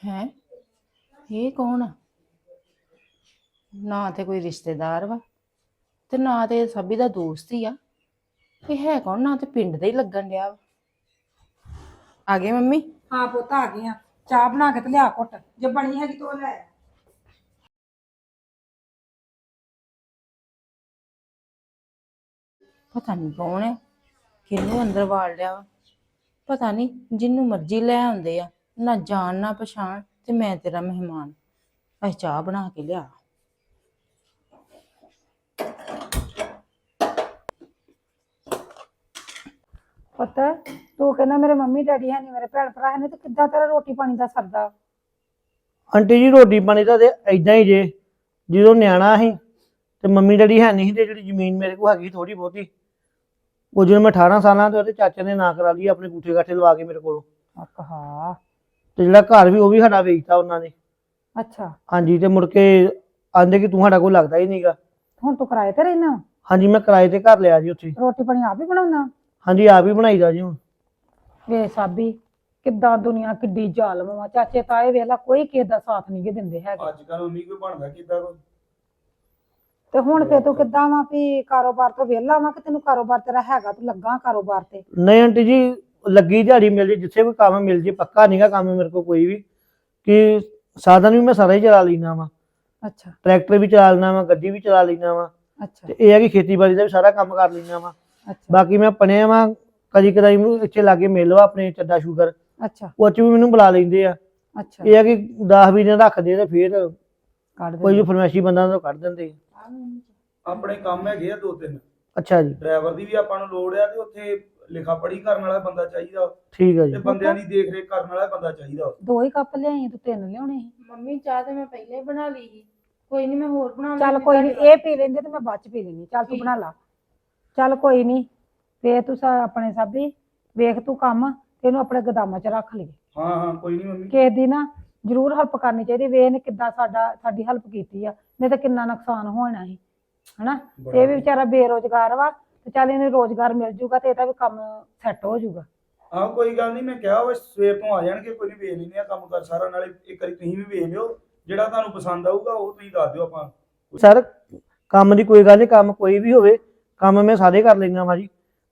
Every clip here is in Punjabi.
ਹੈ? ਇਹ ਕੌਣ ਆ? ਨਾ ਤੇ ਕੋਈ ਰਿਸ਼ਤੇਦਾਰ ਵਾ ਤੇ ਨਾ ਤੇ ਸਭੀ ਦਾ ਦੋਸਤ ਹੀ ਆ। ਇਹ ਹੈ ਕੌਣ? ਨਾ ਤੇ ਪਿੰਡ ਦਾ ਹੀ ਲੱਗਣ ਡਿਆ ਵਾ। ਆ ਗਏ ਮੰਮੀ? ਹਾਂ ਪੁੱਤ ਆ ਗਈਆਂ ਚਾਹ ਬਣਾ ਕੇ ਤੇ ਲਿਆ ਘੁੱਟ। ਜੇ ਬਣੀ ਹੈਗੀ ਤੋ ਲੈ। ਪਤਾ ਨਹੀਂ ਕੌਣ ਹੈ ਕਿਹਨੂੰ ਅੰਦਰ ਵਾੜ ਲਿਆ ਵਾ। ਪਤਾ ਨਹੀਂ ਜਿੰਨੂੰ ਮਰਜ਼ੀ ਲੈ ਆਉਂਦੇ ਆ। ਨਾ ਜਾਣ ਨਾ ਪਛਾਣ ਤੇ ਮੈਂ ਤੇਰਾ ਮਹਿਮਾਨ। ਅਸੀਂ ਚਾਹ ਬਣਾ ਕੇ ਲਿਆ। ਪੁੱਤ ਤੂੰ ਕਹਿੰਦਾ ਮੇਰੇ ਮੰਮੀ ਡੈਡੀ ਹੈ ਨਹੀਂ ਮੇਰੇ ਭੈਣ ਭਰਾ ਹੈ ਨਹੀਂ ਤੇ ਕਿੱਦਾਂ ਤੇਰਾ ਰੋਟੀ ਪਾਣੀ ਦਾ ਸਰਦਾ? ਆਂਟੀ ਜੀ ਰੋਟੀ ਪਾਣੀ ਤਾਂ ਤੇ ਐਦਾਂ ਹੀ ਜੇ ਜਦੋਂ ਨਿਆਣਾ ਸੀ ਤੇ ਮੰਮੀ ਡੈਡੀ ਹੈ ਨਹੀਂ ਸੀ ਤੇ ਜਿਹੜੀ ਜ਼ਮੀਨ ਮੇਰੇ ਕੋਲ ਹੈਗੀ ਥੋੜੀ ਬਹੁਤੀ ਉਹ ਜਦੋਂ ਮੈਂ 18 ਸਾਲਾਂ ਤੇ ਉਹਦੇ ਚਾਚੇ ਨੇ ਨਾ ਕਰਾ ਲਈ ਆਪਣੇ ਗੁੱਠੇ ਗਾਠੇ ਲਵਾ ਕੇ ਮੇਰੇ ਕੋਲੋਂ। ਆਹਾ ਤੇ ਜਿਹੜਾ ਘਰ ਵੀ ਉਹ ਵੀ ਸਾਡਾ ਵੇਚਤਾ ਉਹਨਾਂ ਨੇ। ਅੱਛਾ। ਹਾਂਜੀ ਤੇ ਮੁੜ ਕੇ ਆਂਦੇ ਕਿ ਤੂੰ ਸਾਡਾ ਕੋਈ ਲੱਗਦਾ ਹੀ ਨਹੀਂਗਾ ਹੁਣ ਤੂੰ ਕਿਰਾਏ ਤੇ ਰਹਿਣਾ? ਹਾਂਜੀ ਮੈਂ ਕਿਰਾਏ ਤੇ ਘਰ ਲਿਆ ਜੀ ਉੱਥੇ। ਰੋਟੀ ਪਾਣੀ ਆਪ ਹੀ ਬਣਾਉਣਾ? ਹਾਂਜੀ ਆਪ ਹੀ ਬਣਾਈਦਾ ਜੀ ਹੁਣ। ਵੇ ਸਾਬੀ ਕਿੱਦਾਂ ਦੁਨੀਆ ਕਿੱਡੀ ਜ਼ਾਲਮ ਵਾ ਚਾਚੇ ਤਾਏ ਵੇਲਾ ਕੋਈ ਕਿਸੇ ਦਾ ਸਾਥ ਨਹੀਂ ਗੇ ਦਿੰਦੇ ਹੈਗੇ। ਅੱਜ ਕੱਲ ਮੰਮੀ ਕੋਈ ਬਣਦਾ ਕਿੱਦਾਂ ਕੋਈ? ਤੇ ਹੁਣ ਫੇਰ ਤੂੰ ਕਿੱਦਾਂ ਵਾ ਵੀ ਕਾਰੋਬਾਰ ਤੋਂ ਵਿਹਲਾ ਵਾ ਕਿ ਤੈਨੂੰ ਕਾਰੋਬਾਰ ਤੇਰਾ ਹੈਗਾ ਤੂੰ ਲੱਗਾ ਕਾਰੋਬਾਰ ਤੇ? ਨਹੀਂ ਆਂਟੀ ਜੀ ਲੱਗੀ ਦਿਹਾੜੀ ਮਿਲ ਜੇ ਜਿੱਥੇ ਕੋਈ ਕੰਮ ਮਿਲ ਜੇ ਪੱਕਾ ਨਹੀਂਗਾ ਕੰਮ ਮੇਰੇ ਕੋਲ ਕੋਈ ਵੀ ਕਿ ਸਾਧਨ ਵੀ ਮੈਂ ਸਾਰਾ ਹੀ ਚਲਾ ਲੈਣਾ ਵਾ। ਅੱਛਾ। ਟਰੈਕਟਰ ਵੀ ਚਲਾ ਲੈਣਾ ਵਾ ਗੱਡੀ ਵੀ ਚਲਾ ਲੈਣਾ ਵਾ ਅੱਛਾ। ਤੇ ਇਹ ਹੈ ਕਿ ਖੇਤੀਬਾੜੀ ਦਾ ਵੀ ਸਾਰਾ ਕੰਮ ਕਰ ਲੈਣਾ ਵਾ। ਅੱਛਾ। ਬਾਕੀ ਮੈਂ ਪਣਿਆ ਵਾ ਕਦੀ ਕਦਾਈ ਮੈਨੂੰ ਇੱਥੇ ਲਾਗੇ ਮਿਲ ਵਾ ਆਪਣੇ ਚੱਡਾ ਸ਼ੂਗਰ ਅੱਛਾ। ਉਹ ਚ ਵੀ ਮੈਨੂੰ ਬੁਲਾ ਲੈਂਦੇ ਆ। ਅੱਛਾ। ਇਹ ਹੈ ਕਿ 10 20 ਦਿਨ ਰੱਖਦੇ ਤੇ ਫਿਰ ਕੱਢ ਦੇ ਕੋਈ ਵੀ ਫਰਮੈਸ਼ੀ ਬੰਦਾ ਤਾਂ ਕੱਢ ਦਿੰਦੇ ਆ। ਆਪਣੇ ਕੰਮ ਹੈਗੇ ਆ ਦੋ ਤਿੰਨ। ਅੱਛਾ ਜੀ। ਡਰਾਈਵਰ ਦੀ ਵੀ ਆਪਾਂ ਨੂੰ ਲੋੜ ਆ ਤੇ ਉੱਥੇ ਲਿਖਾ ਪੜੀ ਕਰਨ ਵਾਲਾ ਬੰਦਾ ਚਾਹੀਦਾ। ਠੀਕ ਹੈ ਤੇ ਜੀ ਬੰਦਿਆਂ ਦੀ ਦੇਖ ਰੇਖ ਕਰਨ ਵਾਲਾ ਬੰਦਾ ਚਾਹੀਦਾ। ਦੋ ਹੀ ਕੱਪ ਲਿਆਈ ਤੂੰ ਤਿੰਨ ਲਿਆਉਣੇ ਸੀ। ਮੰਮੀ ਚਾਹ ਤੇ ਮੈਂ ਪਹਿਲਾਂ ਹੀ ਬਣਾ ਲਈ ਸੀ। ਕੋਈ ਨਹੀਂ ਮੈਂ ਹੋਰ ਬਣਾ ਚੱਲ ਕੋਈ ਨਹੀਂ ਇਹ ਪੀ ਲੈਂਦੇ ਤੇ ਮੈਂ ਬਾਅਦ ਚ ਪੀ ਲੈਣੀ ਚੱਲ ਤੂੰ ਬਣਾ ਲਾ। ਚੱਲ ਕੋਈ ਨਹੀਂ ਵੇ ਤੂੰ ਸਾ- ਆਪਣੇ ਸਾਬੀ ਵੇਖ ਤੂੰ ਕੰਮ ਤੇ ਇਹਨੂੰ ਆਪਣੇ ਗਦਾਮਾਂ 'ਚ ਰੱਖ ਲਈ ਹਾਂ ਹਾਂ ਕੋਈ ਨਹੀਂ ਮੰਮੀ। ਕਿਸੇ ਦੀ ਨਾ ਜ਼ਰੂਰ ਹੈਲਪ ਕਰਨੀ ਚਾਹੀਦੀ ਵੇ ਇਹਨੇ ਕਿੱਦਾਂ ਸਾਡਾ ਸਾਡੀ ਹੈਲਪ ਕੀਤੀ ਆ। ਨਹੀਂ ਤਾਂ ਕਿੰਨਾ ਨੁਕਸਾਨ ਹੋਣਾ ਸੀ ਹਨਾ? ਇਹ ਵੀ ਵਿਚਾਰਾ ਬੇਰੋਜ਼ਗਾਰ ਵਾ ਤੇ ਚੱਲ ਇਹਨੂੰ ਰੋਜ਼ਗਾਰ ਮਿਲ ਜੂਗਾ ਤੇ ਇਹਦਾ ਵੀ ਕੰਮ ਸੈੱਟ ਹੋ ਜੂਗਾ। ਹਾਂ ਕੋਈ ਗੱਲ ਨਹੀਂ ਮੈਂ ਕਿਹਾ ਵਾ ਸਵੇਰ ਤੋਂ ਆ ਜਾਣਗੇ ਕੋਈ ਨਹੀਂ ਵੇਖ ਲੈਂਦੇ ਆ ਕੰਮ ਕਰ ਸਾਰਾ ਨਾਲੇ ਇੱਕ ਵਾਰੀ ਤੁਸੀਂ ਵੀ ਵੇਖ ਲਿਓ ਜਿਹੜਾ ਤੁਹਾਨੂੰ ਪਸੰਦ ਆਊਗਾ ਉਹ ਤੁਸੀਂ ਦੱਸ ਦਿਓ ਆਪਾਂ। ਸਰ ਕੰਮ ਦੀ ਕੋਈ ਗੱਲ ਨਹੀਂ ਕੰਮ ਕੋਈ ਵੀ ਹੋਵੇ ਕੰਮ ਮੈਂ ਸਾਰੇ ਕਰ ਲੈਣਾ ਵਾ ਜੀ।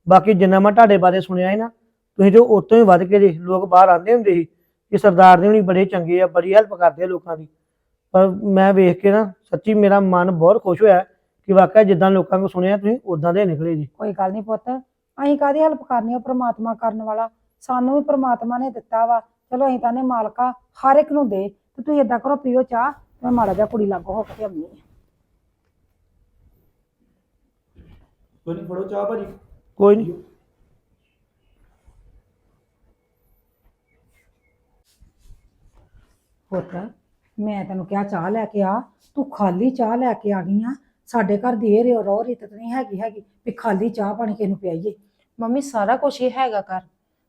ਬਾਕੀ ਜਿੰਨਾ ਮੈਂ ਤੁਹਾਡੇ ਬਾਰੇ ਸੁਣਿਆ ਹੈ ਨਾ ਤੁਸੀਂ ਤੇ ਉਤੋਂ ਹੀ ਵੱਧ ਕੇ ਦੇ ਲੋਕ ਬਾਹਰ ਆਉਂਦੇ ਹੁੰਦੇ ਸੀ ਕਿ ਸਰਦਾਰ ਦੇ ਹੁਣੀ ਬੜੇ ਚੰਗੇ ਆ ਬੜੀ ਹੈਲਪ ਕਰਦੇ ਆ ਲੋਕਾਂ ਦੀ। ਪਰ ਮੈਂ ਵੇਖ ਕੇ ਨਾ ਸੱਚੀ ਮੇਰਾ ਮਨ ਬਹੁਤ ਖੁਸ਼ ਹੋਇਆ। ਕਿ ਵਾਕਿਆ ਜਿੱਦਾਂ ਲੋਕਾਂ ਕੋ ਸੁਣਿਆ ਤੁਸੀਂ ਉਦਾਂ ਦੇ ਨਿਕਲੇ ਜੀ। ਕੋਈ ਗੱਲ ਨਹੀਂ ਪੁੱਤ ਅਸੀਂ ਕਾਦੀ ਹੈਲਪ ਕਰਨੀ ਆ ਪ੍ਰਮਾਤਮਾ ਕਰਨ ਵਾਲਾ? ਸਾਨੂੰ ਵੀ ਪ੍ਰਮਾਤਮਾ ਨੇ ਦਿੱਤਾ ਵਾ। ਚਲੋ ਅਸੀਂ ਤਾਂ ਨੇ ਮਾਲਕਾ ਹਰ ਇੱਕ ਨੂੰ ਦੇ ਤੇ ਤੁਸੀਂ ਏਦਾਂ ਕਰੋ ਪੀਓ ਚਾਹ ਮੈਂ ਮਾੜਾ ਜਿਹਾ ਕੁੜੀ ਲਾਗੋ ਹੋ ਕੇ ਆਉਂਦੀ ਹਾਂ ਕੋਈ ਨਹੀਂ ਫੜੋ ਚਾਹ ਭਾਜੀ। ਕੋਈ ਨਹੀਂ ਪੁੱਤ ਮੈਂ ਤੈਨੂੰ ਕਿਹਾ ਚਾਹ ਲੈ ਕੇ ਆ ਤੂੰ ਖਾਲੀ ਚਾਹ ਲੈ ਕੇ ਆ ਗਈ ਆ ਸਾਡੇ ਘਰ ਦੀ ਇਹ ਰਿਓ ਰੋ ਰੀਤ ਨਹੀਂ ਹੈਗੀ ਹੈਗੀ ਵੀ ਖਾਲੀ ਚਾਹ ਪਾਣੀ ਕਿਸ ਨੂੰ ਪਿਆਈਏ। ਮੰਮੀ ਸਾਰਾ ਕੁਝ ਇਹ ਹੈਗਾ ਘਰ।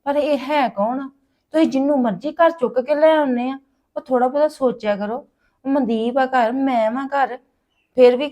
ਪਰ ਇਹ ਹੈ ਕੌਣ? ਤੁਸੀਂ ਜਿੰਨੂੰ ਮਰਜ਼ੀ ਘਰ ਚੁੱਕ ਕੇ ਲੈ ਆਉਨੇ ਆ ਉਹ ਥੋੜਾ ਬਹੁਤਾ ਸੋਚਿਆ ਕਰੋ। ਮਨਦੀਪ ਆ ਘਰ ਮੈਂ ਵਾਂ ਘਰ। ਫਿਰ ਵੀ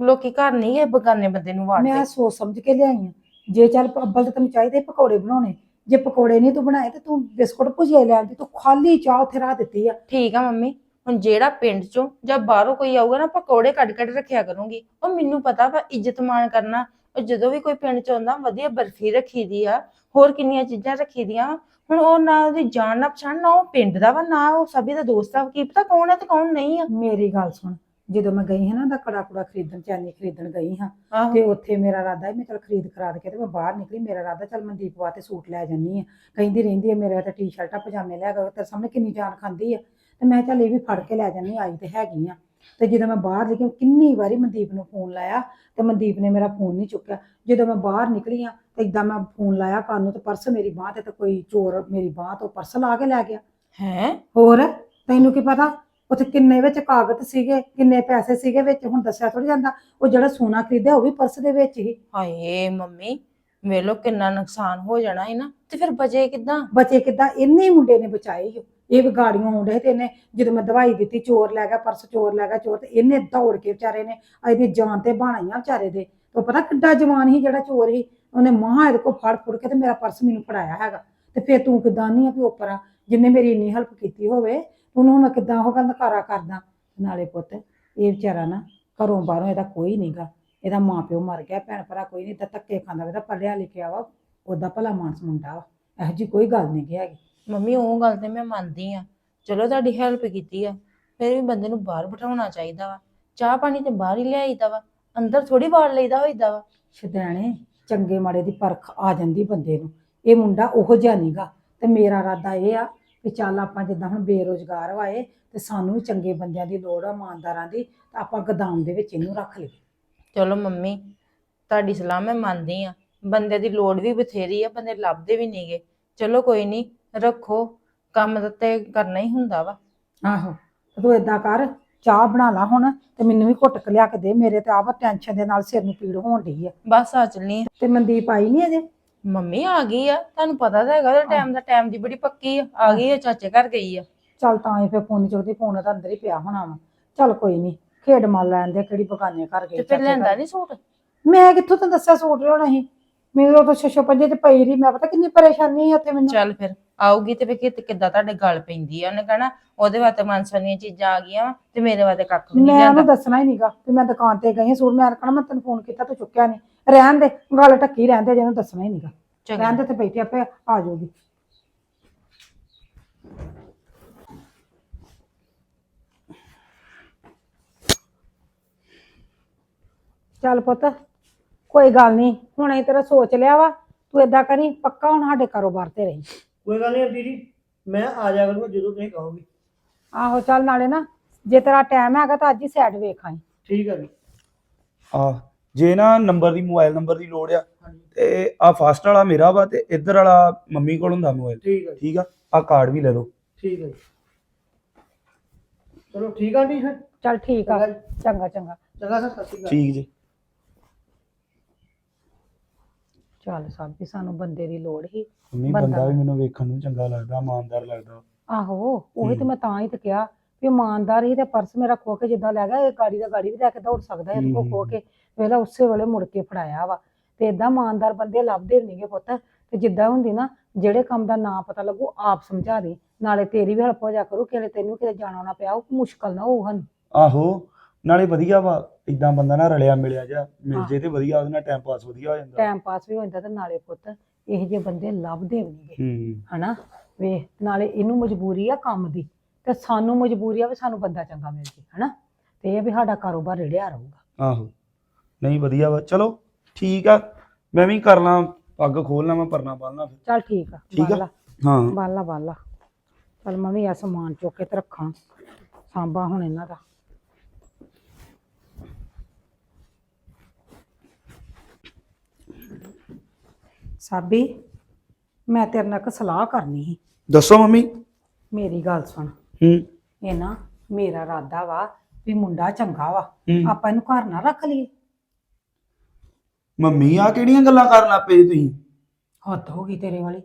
ਲੋਕੀ ਘਰ ਨਹੀਂ ਇਹ ਬਗਾਨੇ ਬੰਦੇ ਨੂੰ ਵਾੜਦੇ। ਮੈਂ ਸੋਚ ਸਮਝ ਕੇ ਲਿਆਈ ਆ। ਜੇ ਚੱਲ ਅੱਬਲ ਤਾਂ ਤੈਨੂੰ ਚਾਹੀਦੇ ਪਕੌੜੇ ਬਣਾਉਣੇ। ਜੇ ਪਕੌੜੇ ਨਹੀਂ ਤੂੰ ਬਣਾਏ ਤੇ ਤੂੰ ਬਿਸਕੁਟ ਭੁਜੀਆ ਲੈ ਆਂਦੀ ਤੂੰ ਖਾਲੀ ਚਾਹ ਉੱਥੇ ਰਾਹ ਦਿੱਤੀ ਆ। ਠੀਕ ਆ ਮੰਮੀ। ਹੁਣ ਜਿਹੜਾ ਪਿੰਡ ਚੋਂ ਜਾਂ ਬਾਹਰੋਂ ਕੋਈ ਆਊਗਾ ਨਾ ਪਕੌੜੇ ਕੱਢ ਕੱਢ ਰੱਖਿਆ ਕਰੂੰਗੀ। ਉਹ ਮੈਨੂੰ ਪਤਾ ਵਾ ਇੱਜ਼ਤ ਮਾਣ ਕਰਨਾ ਉਹ ਜਦੋਂ ਵੀ ਕੋਈ ਪਿੰਡ ਚ ਆਉਂਦਾ ਵਧੀਆ ਬਰਫੀ ਰੱਖੀ ਦੀ ਆ ਹੋਰ ਕਿੰਨੀਆਂ ਚੀਜ਼ਾਂ ਰੱਖੀ ਦੀਆਂ। ਹੁਣ ਉਹ ਨਾ ਉਹਦੀ ਜਾਣ ਨਾ ਪਛਾਣ ਨਾ ਉਹ ਪਿੰਡ ਦਾ ਵਾ ਨਾ ਉਹ ਸਭੀ ਦਾ ਦੋਸਤ ਆ। ਕੀ ਪਤਾ ਕੌਣ ਹੈ ਤੇ ਕੌਣ ਨਹੀਂ ਆ। ਮੇਰੀ ਗੱਲ ਸੁਣ ਜਦੋਂ ਮੈਂ ਗਈ ਹਾਂ ਨਾ ਦਾ ਕੜਾ ਕੁੜਾ ਖਰੀਦਣ ਚਾਨੀ ਖਰੀਦਣ ਗਈ ਹਾਂ ਤੇ ਉੱਥੇ ਮੇਰਾ ਰਾਦਾ ਮੈਂ ਚਲ ਖਰੀਦ ਕਰਾ ਕੇ ਤੇ ਮੈਂ ਬਾਹਰ ਨਿਕਲੀ ਮੇਰਾ ਰਾਦਾ ਚਲ ਮਨਦੀਪ ਵਾਸਤੇ ਸੂਟ ਲੈ ਜੰਨੀ ਆ ਕਹਿੰਦੀ ਰਹਿੰਦੀ ਆ ਮੇਰੇ ਤੇ ਟੀ-ਸ਼ਰਟਾਂ ਪਜਾਮੇ ਲੈ ਗਾ ਤੇਰੇ ਸਾਹਮਣੇ ਕਿੰਨੀ ਜਾਨ ਖਾਂਦੀ ਆ। ਤੇ ਮੈਂ ਚੱਲ ਇਹ ਵੀ ਫੜ ਕੇ ਲੈ ਜੰਨੀ ਆਈ ਤੇ ਹੈਗੀ ਆ। ਤੇ ਜਦੋਂ ਮੈਂ ਬਾਹਰ ਨਿਕਲੀ ਕਿੰਨੀ ਵਾਰੀ ਮਨਦੀਪ ਨੂੰ ਫੋਨ ਲਾਇਆ ਤੇ ਮਨਦੀਪ ਨੇ ਮੇਰਾ ਫੋਨ ਨਹੀਂ ਚੁੱਕਿਆ। ਜਦੋਂ ਮੈਂ ਬਾਹਰ ਨਿਕਲੀ ਆ ਤੇ ਇਦਾਂ ਮੈਂ ਫੋਨ ਲਾਇਆ ਕੰਨ ਨੂੰ ਤੇ ਪਰਸ ਮੇਰੀ ਬਾਹ ਤੇ ਤੇ ਕੋਈ ਚੋਰ ਮੇਰੀ ਬਾਹ ਤੋਂ ਪਰਸ ਲਾ ਕੇ ਲੈ ਗਿਆ। ਹੈ? ਹੋਰ ਤੈਨੂੰ ਕੀ ਪਤਾ? ਉੱਥੇ ਕਿੰਨੇ ਵਿੱਚ ਕਾਗਜ਼ ਸੀਗੇ ਕਿੰਨੇ ਪੈਸੇ ਸੀਗੇ ਵਿੱਚ? ਹੁਣ ਦੱਸਿਆ ਥੋੜੀ ਜਾਂਦਾ। ਉਹ ਜਿਹੜਾ ਸੋਨਾ ਖਰੀਦਿਆ ਉਹ ਵੀ ਪਰਸ ਦੇ ਵਿੱਚ ਹੀ। ਹਾਏ ਮੰਮੀ ਵੇਲੋ ਕਿੰਨਾ ਨੁਕਸਾਨ ਹੋ ਜਾਣਾ ਹੈ ਨਾ। ਤੇ ਫਿਰ ਬਚੇ ਕਿਦਾਂ? ਬਚੇ ਕਿੱਦਾਂ? ਇੰਨੇ ਹੀ ਮੁੰਡੇ ਨੇ ਬਚਾਏ ਓ। ਇਹ ਵੀ ਗਾੜੀਆਂ ਤੇ ਇਹਨੇ ਜਦੋਂ ਮੈਂ ਦਵਾਈ ਦਿੱਤੀ, ਚੋਰ ਲੈ ਗਿਆ, ਪਰਸ ਚੋਰ ਲੈ ਗਿਆ, ਚੋਰ ਤੇ ਇਹਨੇ ਦੌੜ ਕੇ ਵਿਚਾਰੇ ਨੇ ਇਹਦੀ ਜਾਨ ਤੇ ਬਾਣਾਈਆਂ ਵਿਚਾਰੇ ਦੇ। ਉਹ ਪਤਾ ਕਿੱਡਾ ਜਵਾਨ ਸੀ, ਜਿਹੜਾ ਚੋਰ ਸੀ, ਉਹਨੇ ਮਹਾ ਇਹਦੇ ਕੋਲ ਫੜ ਫੁੜ ਕੇ ਤੇ ਮੇਰਾ ਪਰਸ ਮੈਨੂੰ ਫੜਾਇਆ ਹੈਗਾ। ਤੇ ਫਿਰ ਤੂੰ ਕਿਦਾਂ ਨਹੀਂ ਆ ਵੀ ਉੱਪਰ ਆ, ਜਿੰਨੇ ਮੇਰੀ ਇੰਨੀ ਹੈਲਪ ਕੀਤੀ ਹੋਵੇ ਉਹਨੂੰ ਹੁਣ ਮੈਂ ਕਿੱਦਾਂ ਉਹ ਕਹਿੰਦਾ ਕਾਰਾ ਕਰਦਾ। ਨਾਲੇ ਪੁੱਤ, ਇਹ ਵਿਚਾਰਾ ਨਾ ਘਰੋਂ ਬਾਹਰੋਂ ਇਹਦਾ ਕੋਈ ਨਹੀਂਗਾ ਇਹਦਾ ਮਾਂ ਪਿਓ ਮਰ ਗਿਆ ਭੈਣ ਭਰਾ ਕੋਈ ਨਹੀਂ ਤਾਂ ਧੱਕੇ ਖਾਂਦਾ ਇਹਦਾ ਪੜਿਆ ਲਿਖਿਆ ਵਾ, ਉਹਦਾ ਭਲਾ ਮਾਨਸ ਮੁੰਡਾ ਵਾ। ਇਹੋ ਜੀ ਕੋਈ ਗੱਲ ਨਹੀਂ ਹੈਗੀ। ਮੰਮੀ ਉਹ ਗੱਲ ਤੇ ਮੈਂ ਮੰਨਦੀ ਆ ਚਲੋ ਤੁਹਾਡੀ ਹੈਲਪ ਕੀਤੀ ਆ ਫਿਰ ਵੀ ਬੰਦੇ ਨੂੰ ਬਾਹਰ ਬਿਠਾਉਣਾ ਚਾਹੀਦਾ ਵਾ। ਚਾਹ ਪਾਣੀ ਤੇ ਬਾਹਰ ਹੀ ਲਿਆਈਦਾ ਵਾ ਅੰਦਰ ਥੋੜੀ ਬਾੜ ਲਈਦਾ ਹੋਈਦਾ ਵਾ। ਸ਼ਦੈਣੇ ਚੰਗੇ ਮਾੜੇ ਦੀ ਪਰਖ ਆ ਜਾਂਦੀ ਬੰਦੇ ਨੂੰ। ਇਹ ਮੁੰਡਾ ਉਹੋ ਜਿਹਾ ਨਹੀਂਗਾ ਤੇ ਮੇਰਾ ਇਰਾਦਾ ਇਹ ਆ ਕਿ ਚੱਲ ਆਪਾਂ ਜਿੱਦਾਂ ਹੁਣ ਬੇਰੋਜ਼ਗਾਰ ਵਾਏ ਤੇ ਸਾਨੂੰ ਵੀ ਚੰਗੇ ਬੰਦਿਆਂ ਦੀ ਲੋੜ ਆ ਇਮਾਨਦਾਰਾਂ ਦੀ ਤਾਂ ਆਪਾਂ ਗਦਾਮ ਦੇ ਵਿੱਚ ਇਹਨੂੰ ਰੱਖ ਲਈਏ। ਚਲੋ ਮੰਮੀ ਤੁਹਾਡੀ ਸਲਾਹ ਮੈਂ ਮੰਨਦੀ ਆ ਬੰਦੇ ਦੀ ਲੋੜ ਵੀ ਬਥੇਰੀ ਆ ਬੰਦੇ ਲੱਭਦੇ ਵੀ ਨਹੀਂਗੇ ਚਲੋ ਕੋਈ ਨਹੀਂ ਰੱਖੋ ਕੰਮ ਤਾਂ ਕਰਨਾ ਹੀ ਹੁੰਦਾ ਵਾ। ਆਹੋ ਤੇ ਤੂੰ ਏਦਾਂ ਕਰ ਚਾਹ ਬਣਾ ਲਾ ਹੁਣ ਤੇ ਮੈਨੂੰ ਵੀ ਘੁੱਟ ਕੇ ਲਿਆ ਕੇ ਦੇ ਮੇਰੇ ਤੇ ਆਪ ਟੈਨਸ਼ਨ ਦੇ ਨਾਲ ਸਿਰ ਨੂੰ ਪੀੜ ਹੋਣ ਡਈ ਆ। ਬਸ ਆ ਚੱਲਨੀ। ਤੇ ਮਨਦੀਪ ਆਈ ਨਹੀਂ ਅਜੇ? ਮੰਮੀ ਆ ਗਈ ਆ ਤੁਹਾਨੂੰ ਪਤਾ ਤਾਂ ਹੈਗਾ ਟਾਈਮ ਦਾ ਟਾਈਮ ਦੀ ਬੜੀ ਪੱਕੀ ਆ ਆ ਗਈ ਆ ਚਾਚੇ ਘਰ ਗਈ ਆ। ਚੱਲ ਤਾਂ ਹੀ ਫੇ ਫੋਨ ਚੁੱਕਦੀ ਫੋਨ ਤਾਂ ਅੰਦਰ ਹੀ ਪਿਆ ਹੋਣਾ ਵਾ। ਚੱਲ ਕੋਈ ਨਹੀਂ ਖੇਡ ਮਲ ਲੈਣ ਦੇ ਕਿਹੜੀ ਬਗਾਨੇ ਘਰ ਗਈ ਤੇ ਫਿਰ ਲੈਂਦਾ। ਨਹੀਂ ਸੂਟ? ਮੈਂ ਕਿੱਥੋਂ ਤੈਨੂੰ ਦੱਸਿਆ ਸੂਟ ਲਿਆਉਣਾ ਸੀ? ਮੇਰੇ ਉਹ ਤਾਂ ਛੱਛੋ ਪੰਜੇ ਤੇ ਪਈ ਰਹੀ ਮੈਂ ਪਤਾ ਕਿੰਨੀ ਪਰੇਸ਼ਾਨੀ ਸੀ ਉੱਥੇ ਮੈਨੂੰ। ਚੱਲ ਫਿਰ। ਆਊਗੀ ਤੇ ਫਿਰ ਕਿ- ਕਿੱਦਾਂ ਤੁਹਾਡੇ ਗੱਲ ਪੈਂਦੀ ਆ? ਉਹਨੇ ਕਹਣਾ ਉਹਦੇ ਵਾਸਤੇ ਮਨਸਵਨੀਆਂ ਚੀਜ਼ਾਂ ਆ ਗਈਆਂ ਤੇ ਮੇਰੇ ਵਾਸਤੇ ਕੱਖ ਵੀ ਨਹੀਂ ਮੈਂ ਉਹਨੂੰ ਲਿਆਂਦਾ। ਦੱਸਣਾ ਹੀ ਨਹੀਂਗਾ ਕਿ ਮੈਂ ਦੁਕਾਨ ਤੇ ਗਈ ਹਾਂ ਸੂਟ ਮੈਂ ਕਹਣਾ ਮੈਂ ਤੈਨੂੰ ਫੋਨ ਕੀਤਾ ਤੂੰ ਚੁੱਕਿਆ ਨਹੀਂ ਰਹਿਣ ਦੇ ਗੱਲ ਟੱਕੀ ਰਹਿਣ ਦੇ ਜਿਹਨੂੰ ਦੱਸਣਾ ਹੀ ਨਹੀਂਗਾ ਚੰਗਾ। ਰਹਿਣ ਦੇ ਤੇ ਬੈਠੇ ਆਪੇ ਆ ਜਾਊਗੀ। ਚੱਲ ਪੁੱਤ ਕੋਈ ਗੱਲ ਨਹੀਂ ਹੁਣ ਅਸੀਂ ਤੇਰਾ ਸੋਚ ਲਿਆ ਵਾ ਤੂੰ ਏਦਾਂ ਕਰੀ ਪੱਕਾ ਹੁਣ ਸਾਡੇ ਕਾਰੋਬਾਰ ਤੇ ਰਹੀ। ਕੋਈ ਗੱਲ ਨਹੀਂ ਆਂਟੀ ਜੀ ਮੈਂ ਆ ਜਾ ਕਰੂੰਗਾ ਜਦੋਂ ਤੁਸੀਂ ਕਹੋਗੇ। ਆਹੋ ਚੱਲ ਨਾਲੇ ਨਾ ਜੇ ਤੇਰਾ ਟਾਈਮ ਹੈਗਾ ਤਾਂ ਅੱਜ ਹੀ ਸਾਈਡ ਵੇਖ ਆਈ। ਠੀਕ ਹੈ ਜੀ ਆ ਜੇ ਨਾ ਨੰਬਰ ਦੀ ਮੋਬਾਈਲ ਨੰਬਰ ਦੀ ਲੋੜ ਆ ਹਾਂਜੀ। ਤੇ ਆ ਫਸਟ ਵਾਲਾ ਮੇਰਾ ਵਾ ਤੇ ਇੱਧਰ ਵਾਲਾ ਮੰਮੀ ਕੋਲ ਹੁੰਦਾ ਮੋਬਾਈਲ ਠੀਕ ਹੈ ਜੀ। ਠੀਕ ਆ? ਆ ਕਾਰਡ ਵੀ ਲੈ ਲਓ। ਠੀਕ ਹੈ ਜੀ। ਚਲੋ ਠੀਕ ਆ ਆਂਟੀ ਫਿਰ। ਚੱਲ ਠੀਕ ਆ। ਚੰਗਾ। ਚੰਗਾ ਚੰਗਾ। ਚੰਗਾ ਸਰ ਸਤਿ ਸ਼੍ਰੀ ਅਕਾਲ। ਠੀਕ ਜੀ। ਚੱਲ ਸਭ ਵੀ ਸਾਨੂੰ ਬੰਦੇ ਦੀ ਲੋੜ ਹੀ ਮੰਮੀ ਬੰਦਾ ਵੀ ਮੈਨੂੰ ਵੇਖਣ ਨੂੰ ਚੰਗਾ ਲੱਗਦਾ ਇਮਾਨਦਾਰ ਲੱਗਦਾ। ਆਹੋ ਉਹੀ ਤੇ। ਮੈਂ ਤਾਂ ਹੀ ਤੇ ਕਿਹਾ ਵੀ ਇਮਾਨਦਾਰ ਹੀ ਤੇ ਪਰਸ ਮੇਰਾ ਖੋ ਕੇ ਜਿੱਦਾਂ ਲੈ ਗਿਆ ਇਹ ਗਾੜੀ ਦਾ ਗਾੜੀ ਵੀ ਲੈ ਕੇ ਦੌੜ ਸਕਦਾ ਇਹਦੇ ਕੋਲ ਖੋ। ਕੇ। ਵੇਲਾ ਉਸੇ ਵੇਲੇ ਮੁੜ ਕੇ ਫੜਾਇਆ ਵਾ। ਤੇ ਇਦਾਂ ਇਮਾਨਦਾਰ ਬੰਦੇ ਲੱਭਦੇ ਨਹੀਂਗੇ ਪੁੱਤ। ਤੇ ਜਿੱਦਾਂ ਹੁੰਦੀ ਨਾ ਜਿਹੜੇ ਕੰਮ ਦਾ ਨਾਂ ਪਤਾ ਲੱਗੂ ਆਪ ਸਮਝਾ ਦੇ। ਨਾਲੇ ਤੇਰੀ ਵੀ ਹੈਲਪ ਹੋ ਜਾ ਕਰੂ ਕਿਤੇ ਤੈਨੂੰ ਕਿਤੇ ਜਾਣਾ ਨਾ ਪਿਆ ਉਹ ਮੁਸ਼ਕਲ ਨਾ ਹੋਊ ਹਨ ਆਹੋ ਨਾਲੇ ਵਧੀਆ ਵਾ ਇਦਾਂ ਬੰਦਾ ਨਾ ਰਲਿਆ ਮਿਲਿਆ ਜਾ ਮਿਲ। ਜੇ ਤੇ ਵਧੀਆ ਉਹਦੇ ਨਾਲ ਟਾਈਮ ਪਾਸ ਵਧੀਆ ਹੋ ਜਾਂਦਾ। ਟਾਈਮ ਪਾਸ ਵੀ ਹੋ ਜਾਂਦਾ ਤੇ ਨਾਲੇ ਪੁੱਤ ਇਹੋ ਜਿਹੇ ਬੰਦੇ ਲੱਭਦੇ ਵੀ ਨਹੀਂਗੇ ਹੂੰ। ਹਨਾ? ਵੇਖ ਨਾਲੇ ਇਹਨੂੰ ਮਜਬੂਰੀ ਆ ਕੰਮ ਦੀ ਤੇ ਸਾਨੂੰ ਮਜਬੂਰੀ ਆ ਵੀ ਸਾਨੂੰ ਬੰਦਾ ਚੰਗਾ ਮਿਲ ਜੇ ਹਨਾ? ਤੇ ਇਹ ਵੀ ਸਾਡਾ ਕਾਰੋਬਾਰ ਰਿੜਿਆ ਰਹੂਗਾ। ਆਹੋ। ਨਹੀਂ ਵਧੀਆ ਵਾ। ਚਲੋ ਠੀਕ ਆ। ਮੈਂ ਵੀ ਕਰ ਲਾਂ ਪੱਗ ਖੋਲਣਾ ਮੈਂ ਪਰਨਾ ਬੰਨਣਾ ਫਿਰ। ਚੱਲ ਠੀਕ ਆ ਠੀਕ ਆ। ਹਾਂ। ਬਾਲਾ ਬਾਲਾ ਚੱਲ ਮੈਂ ਵੀ ਆ ਸਮਾਨ ਚੁੱਕ ਕੇ ਤੇ ਰੱਖਾਂ। ਸਾਂਭਾ ਹੁਣ ਇਹਨਾਂ ਦਾ। ਸਾਬੀ ਮੈਂ ਤੇਰੇ ਨਾਲ ਇੱਕ ਸਲਾਹ ਕਰਨੀ ਸੀ। ਦੱਸੋ ਮੰਮੀ। ਮੇਰੀ ਗੱਲ ਸੁਣ। ਹੂੰ। ਇਹ ਨਾ ਮੇਰਾ ਇਰਾਦਾ ਵਾ ਵੀ ਮੁੰਡਾ ਚੰਗਾ ਵਾ। ਹੂੰ। ਆਪਾਂ ਇਹਨੂੰ ਘਰ ਨਾ ਰੱਖ ਲਈਏ। ਮੰਮੀ ਆ ਕਿਹੜੀਆਂ ਗੱਲਾਂ ਕਰਨ ਲੱਗ ਪਏ ਤੁਸੀਂ? ਹੱਦ ਹੋ ਗਈ ਤੇਰੇ ਵਾਲੀ।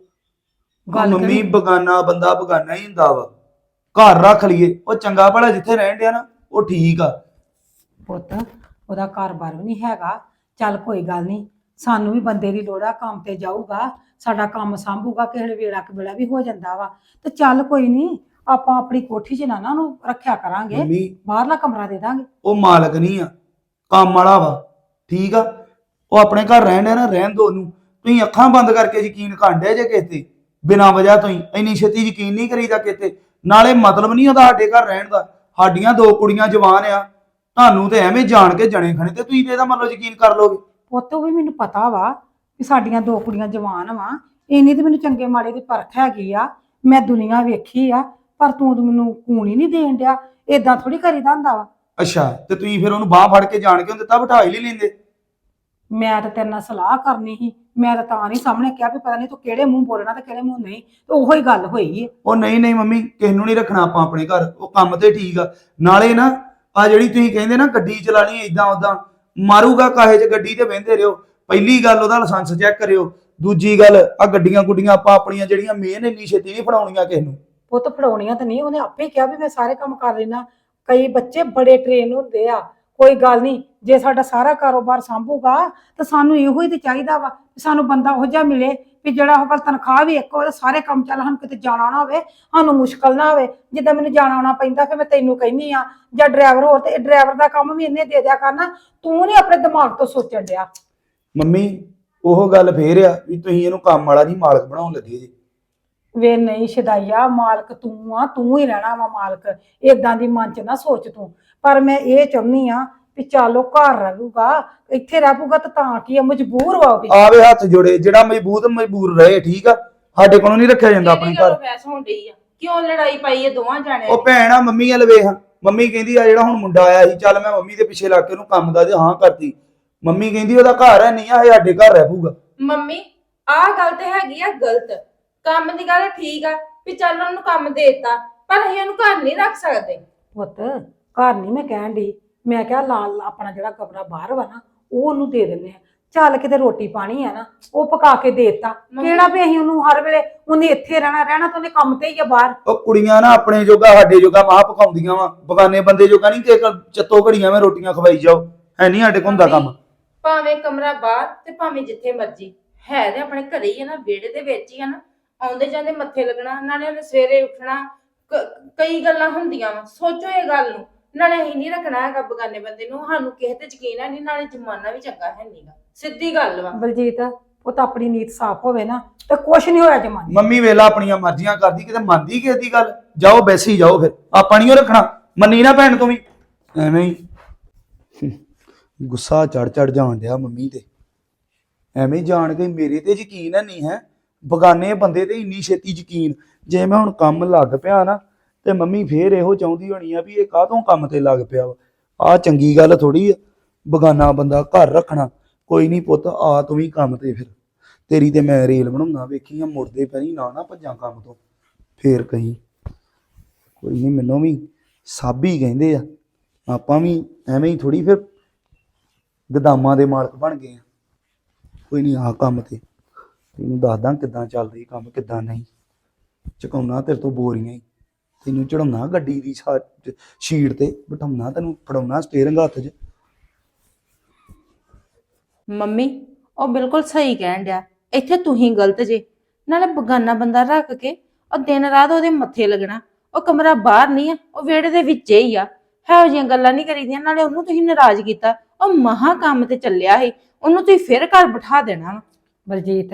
ਗੱਲ ਮੰਮੀ ਕਰੀ। ਬਗਾਨਾ ਬੰਦਾ ਬਗਾਨਾ ਹੀ ਹੁੰਦਾ ਵਾ। ਘਰ ਰੱਖ ਲਈਏ। ਉਹ ਚੰਗਾ ਭਲਾ ਜਿੱਥੇ ਰਹਿਣ ਡਿਆ ਨਾ ਉਹ ਠੀਕ ਆ। ਪੁੱਤ ਉਹਦਾ ਘਰ-ਬਾਰ ਵੀ ਨਹੀਂ ਹੈਗਾ। ਚੱਲ ਕੋਈ ਗੱਲ ਨਹੀਂ। ਸਾਨੂੰ ਵੀ ਬੰਦੇ ਦੀ ਲੋੜ ਆ ਕੰਮ ਤੇ ਜਾਊਗਾ ਸਾਡਾ ਕੰਮ ਸੰਭੂਗਾ ਕਿਸੇ ਵੇਲੇ ਵੇੜਾ ਕਿ ਵੇਲਾ ਵੀ ਹੋ ਜਾਂਦਾ ਵਾ। ਤੇ ਚੱਲ ਕੋਈ ਨਹੀਂ ਆਪਾਂ ਆਪਣੀ ਕੋਠੀ 'ਚ ਨਾ ਨਾ ਉਹਨੂੰ ਰੱਖਿਆ ਕਰਾਂਗੇ ਮੰਮੀ। ਬਾਹਰਲਾ ਕਮਰਾ ਦੇ ਦਾਂਗੇ। ਉਹ ਮਾਲਕ ਨਹੀਂ ਆ ਕੰਮ ਵਾਲਾ ਵਾ ਠੀਕ ਆ? ਉਹ ਆਪਣੇ ਘਰ ਰਹਿਣ ਡਿਆ ਨਾ ਰਹਿਣ ਦੋ ਉਹਨੂੰ। ਤੁਸੀਂ ਅੱਖਾਂ ਬੰਦ ਕਰਕੇ ਯਕੀਨ ਕਾਂਡੇ ਜੇ ਕਿਸੇ ਤੇ ਬਿਨਾਂ ਵਜ੍ਹਾ ਤੋਂ ਹੀ। ਇੰਨੀ ਛੇਤੀ ਯਕੀਨ ਨਹੀਂ ਕਰੀਦਾ ਕਿਤੇ ਨਾਲੇ ਮਤਲਬ ਨਹੀਂ ਉਹਦਾ ਸਾਡੇ ਘਰ ਰਹਿਣ ਦਾ। ਸਾਡੀਆਂ ਦੋ ਕੁੜੀਆਂ ਜਵਾਨ ਆ ਤੁਹਾਨੂੰ ਤੇ ਐਵੇਂ ਜਾਣ ਕੇ ਜਣੇ ਖਣੇ ਤੇ ਤੁਸੀਂ ਤੇ ਇਹਦਾ ਮਤਲਬ ਯਕੀਨ ਕਰ ਲੋਗੇ। ਪੁੱਤ ਉਹ ਵੀ ਮੈਨੂੰ ਪਤਾ ਵਾ ਕਿ ਸਾਡੀਆਂ ਦੋ ਕੁੜੀਆਂ ਜਵਾਨ ਵਾ। ਇੰਨੀ ਤੇ ਮੈਨੂੰ ਚੰਗੇ ਮਾੜੇ ਦੀ ਪਰਖ ਹੈਗੀ ਆ। ਮੈਂ ਦੁਨੀਆ ਵੇਖੀ ਆ ਪਰ ਤੂੰ ਤਾਂ ਮੈਨੂੰ ਕੂਣ ਹੀ ਨਹੀਂ ਦੇਣ ਡਿਆ। ਏਦਾਂ ਥੋੜੀ ਕਰੀਦਾ ਹੁੰਦਾ ਵਾ। ਅੱਛਾ ਤੇ ਤੁਸੀਂ ਫਿਰ ਉਹਨੂੰ ਬਾਹ ਫੜ ਕੇ ਜਾਣ ਕੇ ਉਹਨੂੰ ਦਿੱਤਾ ਬਿਠਾ ਹੀ ਨਹੀਂ ਲੈਂਦੇ? ਮੈਂ ਤਾਂ ਤੇਰੇ ਨਾਲ ਸਲਾਹ ਕਰਨੀ ਸੀ। ਮੈਂ ਤਾਂ ਤਾਂ ਨਹੀਂ ਸਾਹਮਣੇ ਕਿਹਾ ਵੀ ਪਤਾ ਨਹੀਂ ਤੂੰ ਕਿਹੜੇ ਮੂੰਹ ਬੋਲਣਾ ਤੇ ਕਿਹੜੇ ਮੂੰਹ ਨਹੀਂ। ਤੇ ਉਹੋ ਹੀ ਗੱਲ ਹੋਈ ਏ। ਉਹ ਨਹੀਂ ਨਹੀਂ ਮੰਮੀ ਕਿਸ ਨੂੰ ਨਹੀਂ ਰੱਖਣਾ ਆਪਾਂ ਆਪਣੇ ਘਰ। ਉਹ ਕੰਮ ਤੇ ਠੀਕ ਆ। ਨਾਲੇ ਨਾ ਆ ਜਿਹੜੀ ਤੁਸੀਂ ਕਹਿੰਦੇ ਨਾ ਗੱਡੀ ਚਲਾਣੀ ਇਦਾਂ ਉਦਾਂ ਮਾਰੂਗਾ ਕਾਹੇ 'ਚ ਗੱਡੀ ਤੇ ਬਹਿੰਦੇ ਰਿਓ ਪਹਿਲੀ ਗੱਲ ਉਹਦਾ ਲਾਇਸੈਂਸ ਚੈੱਕ ਕਰਿਓ। ਦੂਜੀ ਗੱਲ ਆ ਗੱਡੀਆਂ ਗੁੱਡੀਆਂ ਆਪਾਂ ਆਪਣੀਆਂ ਜਿਹੜੀਆਂ ਮੇਨ ਇੰਨੀ ਛੇਤੀ ਨਹੀਂ ਫੜਾਉਣੀਆਂ ਕਿਸੇ ਨੂੰ। ਪੁੱਤ ਫੜਾਉਣੀਆਂ ਤਾਂ ਨਹੀਂ, ਉਹਨੇ ਆਪੇ ਕਿਹਾ ਵੀ ਮੈਂ ਸਾਰੇ ਕੰਮ ਕਰ ਲੈਣਾ ਕਈ ਬੱਚੇ ਬੜੇ ਟ੍ਰੇਨ ਹੁੰਦੇ ਆ, ਕੋਈ ਗੱਲ ਨਹੀਂ, ਜੇ ਸਾਡਾ ਸਾਰਾ ਕਾਰੋਬਾਰ ਸੰਭੂਗਾ ਤਾਂ ਸਾਨੂੰ ਇਹੋ ਹੀ ਤੇ ਚਾਹੀਦਾ ਵਾ ਸਾਨੂੰ ਬੰਦਾ ਉਹ ਜਿਹਾ ਮਿਲੇ ਵੀ ਜਿਹੜਾ ਉਹ ਤਨਖਾਹ ਵੀ ਇੱਕ ਤੇ ਸਾਰੇ ਕੰਮ ਚੱਲ ਸਾਨੂੰ ਕਿਤੇ ਜਾਣਾ ਨਾ ਹੋਵੇ ਸਾਨੂੰ ਮੁਸ਼ਕਲ ਨਾ ਹੋਵੇ ਜਿੱਦਾਂ ਮੈਨੂੰ ਜਾਣਾ ਆਉਣਾ ਪੈਂਦਾ ਫਿਰ ਮੈਂ ਤੈਨੂੰ ਕਹਿੰਨੀ ਆ ਜਾਂ ਡਰਾਈਵਰ ਹੋਰ ਤੇ ਡਰਾਈਵਰ ਦਾ ਕੰਮ ਵੀ ਇਹਨੇ ਦੇ ਦਿਆ ਕਰਨਾ ਤੂੰ ਨਹੀਂ ਆਪਣੇ ਦਿਮਾਗ ਤੋਂ ਸੋਚਣ ਡਿਆ। ਮੰਮੀ ਉਹ ਗੱਲ ਫੇਰ ਆ ਵੀ ਤੁਸੀਂ ਇਹਨੂੰ ਕੰਮ ਵਾਲਾ ਨਹੀਂ ਮਾਲਕ ਬਣਾਉਣ ਲੱਗੇ ਜੀ। ਵੇ ਨਹੀਂ ਸ਼ਦਾਈਆ ਮਾਲਕ ਤੂੰ ਆ ਤੂੰ ਹੀ ਰਹਿਣਾ ਵਾ ਮਾਲਕ ਏਦਾਂ ਦੀ ਮਨ ਚ ਨਾ ਸੋਚ ਤੂੰ। ਪਰ ਮੈਂ ਇਹ ਚਾਹੁੰਨੀ ਆ ਵੀ ਚਲੋ ਘਰ ਰਹੂਗਾ ਇੱਥੇ ਰਹੂਗਾ ਤਾਂ ਤਾਂ ਕੀ ਆ ਮਜਬੂਰ ਵਾ ਉਹ ਵੀ। ਆਵੇ ਹੱਥ ਜੋੜੇ ਜਿਹੜਾ ਮਜਬੂਤ ਮਜਬੂਰ ਰਹੇ ਠੀਕ ਆ? ਸਾਡੇ ਕੋਲੋਂ ਨਹੀਂ ਰੱਖਿਆ ਜਾਂਦਾ ਆਪਣੇ ਘਰ। ਬਹਿਸ ਹੋਣ ਡਈ ਆ? ਕਿਉਂ ਲੜਾਈ ਪਾਈ ਇਹ ਦੋਵਾਂ ਜਾਣਿਆਂ ਉਹ ਭੈਣ ਆ ਮੰਮੀ ਵੱਲ ਵੇਖ। ਮੰਮੀ ਕਹਿੰਦੀ ਆ ਜਿਹੜਾ ਹੁਣ ਮੁੰਡਾ ਆਇਆ ਸੀ ਚੱਲ ਮੈਂ ਮੰਮੀ ਦੇ ਪਿੱਛੇ ਲੱਗ ਕੇ ਉਹਨੂੰ ਕੰਮ ਦਾ ਤੇ ਹਾਂ ਕਰਤੀ। ਮੰਮੀ ਕਹਿੰਦੀ ਉਹਦਾ ਘਰ ਹੈ ਨਹੀਂ ਆ ਇਹ ਸਾਡੇ ਘਰ ਰਹਿ ਪੂਗਾ ਮੰਮੀ ਆਹ ਗੱਲ ਤੇ ਹੈਗੀ ਆ ਗਲਤ। ਕੰਮ ਦੀ ਗੱਲ ਠੀਕ ਆ ਵੀ ਚੱਲ ਉਹਨੂੰ ਕੰਮ ਦੇਤਾ ਪਰ ਅਸੀਂ ਉਹਨੂੰ ਘਰ ਨਹੀਂ ਰੱਖ ਸਕਦੇ। ਪੁੱਤ ਘਰ ਨਹੀਂ ਮੈਂ ਕਹਿਣ ਦੀ ਮੈਂ ਕਿਹਾ ਲਾਲ ਆਪਣਾ ਜਿਹੜਾ ਕਮਰਾ ਬਾਹਰ ਵਾ ਨਾ ਉਹ ਉਹਨੂੰ ਦੇ ਦਿੰਦੇ ਆ। ਚੱਲ ਕਿਤੇ ਰੋਟੀ ਪਾਣੀ ਆ ਨਾ ਉਹ ਪਕਾ ਕੇ ਦੇਤਾ। ਕਿਹੜਾ ਵੀ ਅਸੀਂ ਉਹਨੂੰ ਹਰ ਵੇਲੇ ਉਹਨੇ ਇੱਥੇ ਰਹਿਣਾ ਰਹਿਣਾ ਤਾਂ ਉਹਨੇ ਕੰਮ ਤੇ ਹੀ ਆ ਬਾਹਰ। ਉਹ ਕੁੜੀਆਂ ਨਾ ਆਪਣੇ ਜੋਗਾ ਸਾਡੇ ਜੋਗਾ ਮਾਂ ਪਕਾਉਂਦੀਆਂ ਵਾ। ਬਗਾਨੇ ਬੰਦੇ ਜੋਗਾ ਨਹੀਂ ਕਿ ਚੱਤੋ ਘੜੀਆਂ ਮੈਂ ਰੋਟੀਆਂ ਖਵਾਈ ਜਾਓ। ਹੈ ਨਹੀਂ ਸਾਡੇ ਕੋਲ ਹੁੰਦਾ ਕੰਮ। ਭਾਵੇਂ ਕਮਰਾ ਬਾਹਰ ਤੇ ਭਾਵੇਂ ਜਿੱਥੇ ਮਰਜ਼ੀ। ਹੈ ਤੇ ਆਪਣੇ ਘਰੇ ਹੀ ਆ ਨਾ ਵਿਹੜੇ ਦੇ ਵਿੱਚ ਹੀ ਆ ਨਾ। ਆਉਂਦੇ ਜਾਂਦੇ ਮੱਥੇ ਲੱਗਣਾ ਨਾਲੇ ਉਹਨੇ ਸਵੇਰੇ ਉੱਠਣਾ ਕਈ ਗੱਲਾਂ ਹੁੰਦੀਆਂ ਵਾ। ਸੋਚੋ ਇਹ ਗੱਲ ਨੂੰ। ਨਾਲੇ ਅਸੀਂ ਨਹੀਂ ਰੱਖਣਾ ਹੈਗਾ ਬਗਾਨੇ ਬੰਦੇ ਨੂੰ ਸਾਨੂੰ ਕਿਸੇ ਤੇ ਯਕੀਨ ਹੈ ਨਹੀਂ ਨਾਲੇ ਜ਼ਮਾਨਾ ਵੀ ਚੰਗਾ ਹੈ ਨਹੀਂਗਾ ਸਿੱਧੀ ਗੱਲ ਵਾ। ਬਲਜੀਤ ਉਹ ਤਾਂ ਆਪਣੀ ਨੀਤ ਸਾਫ਼ ਹੋਵੇ ਨਾ ਤੇ ਕੁਛ ਨਹੀਂ ਹੋਇਆ ਜਮਾਨੇ ਮੰਮੀ ਵੇਲਾ ਆਪਣੀਆਂ ਮਰਜ਼ੀਆਂ ਕਰਦੀ ਕਿਤੇ ਮੰਨਦੀ ਕਿਸੇ ਦੀ ਗੱਲ? ਜਾਓ ਬੈਸੀ ਜਾਓ ਫਿਰ ਆਪਾਂ ਨਹੀਂ ਉਹ ਰੱਖਣਾ। ਮੰਨੀ ਨਾ ਭੈਣ ਤੂੰ ਵੀ। ਐਵੇਂ ਹੀ। ਗੁੱਸਾ ਚੜ ਚੜ ਜਾਣ ਡਿਆ ਮੰਮੀ ਤੇ। ਐਵੇਂ ਹੀ ਜਾਣ ਕੇ ਮੇਰੇ ਤੇ ਯਕੀਨ ਹੈ ਨਹੀਂ ਹੈ। ਬਗਾਨੇ ਬੰਦੇ ਤੇ ਇੰਨੀ ਛੇਤੀ ਯਕੀਨ। ਜੇ ਮੈਂ ਹੁਣ ਕੰਮ ਲੱਗ ਪਿਆ ਨਾ ਤੇ ਮੰਮੀ ਫੇਰ ਇਹੋ ਚਾਹੁੰਦੀ ਹੋਣੀ ਆ ਵੀ ਇਹ ਕਾਹਤੋਂ ਕੰਮ ਤੇ ਲੱਗ ਪਿਆ ਵਾ? ਆ ਚੰਗੀ ਗੱਲ ਥੋੜੀ ਆ, ਬਗਾਨਾ ਬੰਦਾ ਘਰ ਰੱਖਣਾ, ਕੋਈ ਨਹੀਂ ਪੁੱਤ, ਆ ਤੂੰ ਵੀ ਕੰਮ ਤੇ ਫਿਰ। ਤੇਰੀ ਤੇ ਮੈਂ ਰੇਲ ਬਣਾਉਣਾ, ਵੇਖੀ ਆ, ਮੁੜਦੇ ਪੈਰੀ ਨਾ ਨਾ ਭੱਜਾਂ ਕੰਮ ਤੋਂ। ਫੇਰ ਕਹੀਂ, ਕੋਈ ਨਹੀਂ ਮੈਨੂੰ ਵੀ ਸਾਬੀ ਕਹਿੰਦੇ ਆ, ਆਪਾਂ ਵੀ ਐਵੇਂ ਹੀ ਥੋੜੀ ਫਿਰ ਗਦਾਮਾਂ ਦੇ ਮਾਲਕ ਬਣ ਗਏ ਆ। ਕੋਈ ਨਹੀਂ ਆ ਕੰਮ ਤੇ, ਤੈਨੂੰ ਦੱਸਦਾ ਕਿੱਦਾਂ ਚੱਲਦੀ ਕੰਮ, ਕਿੱਦਾਂ ਨਹੀਂ। ਚੁਕਾਉਣਾ ਤੇਰੇ ਤੋਂ ਬੋਰੀਆਂ ਹੀ। ਤੈਨੂੰ ਚੜਾਉਣਾ ਗੱਡੀ ਦੀ ਸ਼ੀਟ ਤੇ ਬਿਠਾਉਣਾ ਤੈਨੂੰ ਫੜਾਉਣਾ ਸਟੀਅਰਿੰਗ ਹੱਥ 'ਚ। ਮੰਮੀ ਉਹ ਬਿਲਕੁਲ ਸਹੀ ਕਹਿਣ ਡਿਆ। ਇੱਥੇ ਤੁਸੀਂ ਗਲਤ ਜੇ। ਨਾਲੇ ਬਗਾਨਾ ਬੰਦਾ ਰੱਖ ਕੇ ਉਹ ਦਿਨ ਰਾਤ ਉਹਦੇ ਮੱਥੇ ਲੱਗਣਾ। ਉਹ ਕਮਰਾ ਬਾਹਰ ਨਹੀਂ ਆ ਉਹ ਵਿਹੜੇ ਦੇ ਵਿੱਚ ਹੀ ਆ। ਇਹੋ ਜਿਹੀਆਂ ਗੱਲਾਂ ਨਹੀਂ ਕਰੀਦੀਆਂ ਨਾਲੇ ਉਹਨੂੰ ਤੁਸੀਂ ਨਾਰਾਜ਼ ਕੀਤਾ। ਉਹ ਮਹਾ ਕੰਮ ਤੇ ਚੱਲਿਆ ਸੀ। ਉਹਨੂੰ ਤੁਸੀਂ ਫਿਰ ਘਰ ਬਿਠਾ ਦੇਣਾ ਵਾ। ਬਲਜੀਤ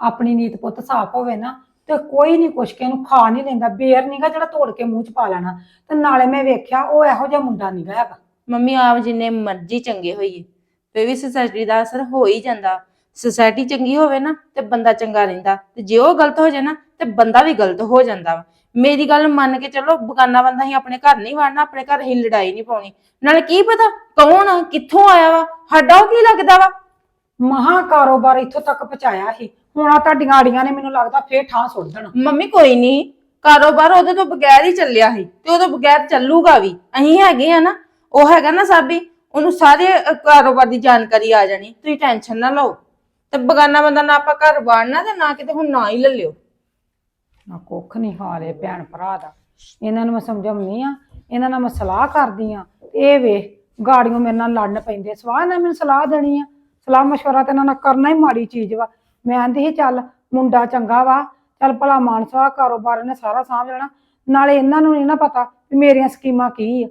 ਆਪਣੀ ਨੀਤ ਪੁੱਤ ਸਾਫ਼ ਹੋਵੇ ਨਾ ਤੇ ਕੋਈ ਨਹੀਂ ਕੁਛ ਕੇ ਇਹਨੂੰ ਖਾ ਨਹੀਂ ਲੈਂਦਾ ਬੇਰ ਨਹੀਂਗਾ ਜਿਹੜਾ ਤੋੜ ਕੇ ਮੂੰਹ ਚ ਪਾ ਲੈਣਾ। ਤੇ ਨਾਲੇ ਮੈਂ ਵੇਖਿਆ ਉਹ ਇਹੋ ਜਿਹਾ ਮੁੰਡਾ ਨਹੀਂਗਾ ਹੈਗਾ। ਮੰਮੀ ਆਪ ਜਿੰਨੇ ਮਰਜ਼ੀ ਚੰਗੇ ਹੋਈਏ ਤੇ ਵੀ ਸੋਸਾਇਟੀ ਦਾ ਅਸਰ ਹੋ ਹੀ ਜਾਂਦਾ। ਸੋਸਾਇਟੀ ਚੰਗੀ ਹੋਵੇ ਨਾ ਤੇ ਬੰਦਾ ਚੰਗਾ ਰਹਿੰਦਾ। ਤੇ ਜੇ ਉਹ ਗਲਤ ਹੋ ਜਾਏ ਨਾ ਤੇ ਬੰਦਾ ਵੀ ਗਲਤ ਹੋ ਜਾਂਦਾ ਵਾ। ਮੇਰੀ ਗੱਲ ਮੰਨ ਕੇ ਚੱਲੋ ਬਗਾਨਾ ਬੰਦਾ ਹੀ ਆਪਣੇ ਘਰ ਨਹੀਂ ਵੜਨਾ ਆਪਣੇ ਘਰ ਹੀ ਲੜਾਈ ਨਹੀਂ ਪਾਉਣੀ। ਨਾਲੇ ਕੀ ਪਤਾ ਕੌਣ ਆ, ਕਿੱਥੋਂ ਆਇਆ ਵਾ ਸਾਡਾ ਉਹ ਕੀ ਲੱਗਦਾ ਵਾ? ਮਹਾ ਕਾਰੋਬਾਰ ਇੱਥੋਂ ਤੱਕ ਪਹੁੰਚਾਇਆ ਸੀ। ਹੁਣ ਆ ਤੁਹਾਡੀਆਂ ਆੜੀਆਂ ਨੇ ਮੈਨੂੰ ਲੱਗਦਾ ਫੇਰ ਠਾਂ ਸੁੱਟ ਦੇਣਾ। ਮੰਮੀ ਕੋਈ ਨਹੀਂ ਕਾਰੋਬਾਰ ਉਹਦੇ ਤੋਂ ਬਗੈਰ ਹੀ ਚੱਲਿਆ ਸੀ ਤੇ ਉਹਦੇ ਬਗੈਰ ਚੱਲੂਗਾ ਵੀ। ਅਸੀਂ ਹੈਗੇ ਆ ਨਾ ਉਹ ਹੈਗਾ ਨਾ ਸਾਬੀ ਉਹਨੂੰ ਸਾਰੇ ਅ, ਕਾਰੋਬਾਰ ਦੀ ਜਾਣਕਾਰੀ ਆ ਜਾਣੀ ਤੁਸੀਂ ਟੈਨਸ਼ਨ ਨਾ ਲਓ। ਤੇ ਬਗਾਨਾ ਬੰਦਾ ਨਾ ਆਪਾਂ ਘਰ ਵਾੜਨਾ ਤੇ ਨਾ ਕਿਤੇ ਹੁਣ ਨਾ ਹੀ ਲੈ ਲਿਓ। ਨਾ ਕੁੱਖ ਨਹੀਂ ਹਾਲੇ ਭੈਣ ਭਰਾ ਦਾ। ਇਹਨਾਂ ਨੂੰ ਮੈਂ ਸਮਝਾਉਣੀ ਆ ਇਹਨਾਂ ਨਾਲ ਮੈਂ ਸਲਾਹ ਕਰਦੀ ਆ। ਇਹ ਵੇਖ ਗਾੜੀਆਂ ਮੇਰੇ ਨਾਲ ਲੜਨ ਪੈਂਦੇ ਸਵਾਹ ਇਹਨਾਂ ਮੈਨੂੰ ਸਲਾਹ ਦੇਣੀ ਆ। ਸਲਾਹ ਮਸ਼ਵਰਾ ਤੇ ਇਹਨਾਂ ਨਾਲ ਕਰਨਾ ਹੀ ਮਾੜੀ ਚੀਜ਼ ਵਾ। ਮੈਂ ਆਂਦੀ ਸੀ, ਚੱਲ ਮੁੰਡਾ ਚੰਗਾ ਵਾ, ਚੱਲ ਭਲਾ ਮਾਨਸਾ ਕਾਰੋਬਾਰ ਨੇ ਸਾਰਾ ਸਾਂਭ ਲੈਣਾ। ਨਾਲੇ ਇਹਨਾਂ ਨੂੰ ਨਹੀਂ ਨਾ ਪਤਾ ਵੀ ਮੇਰੀਆਂ ਸਕੀਮਾਂ ਕੀ ਆ।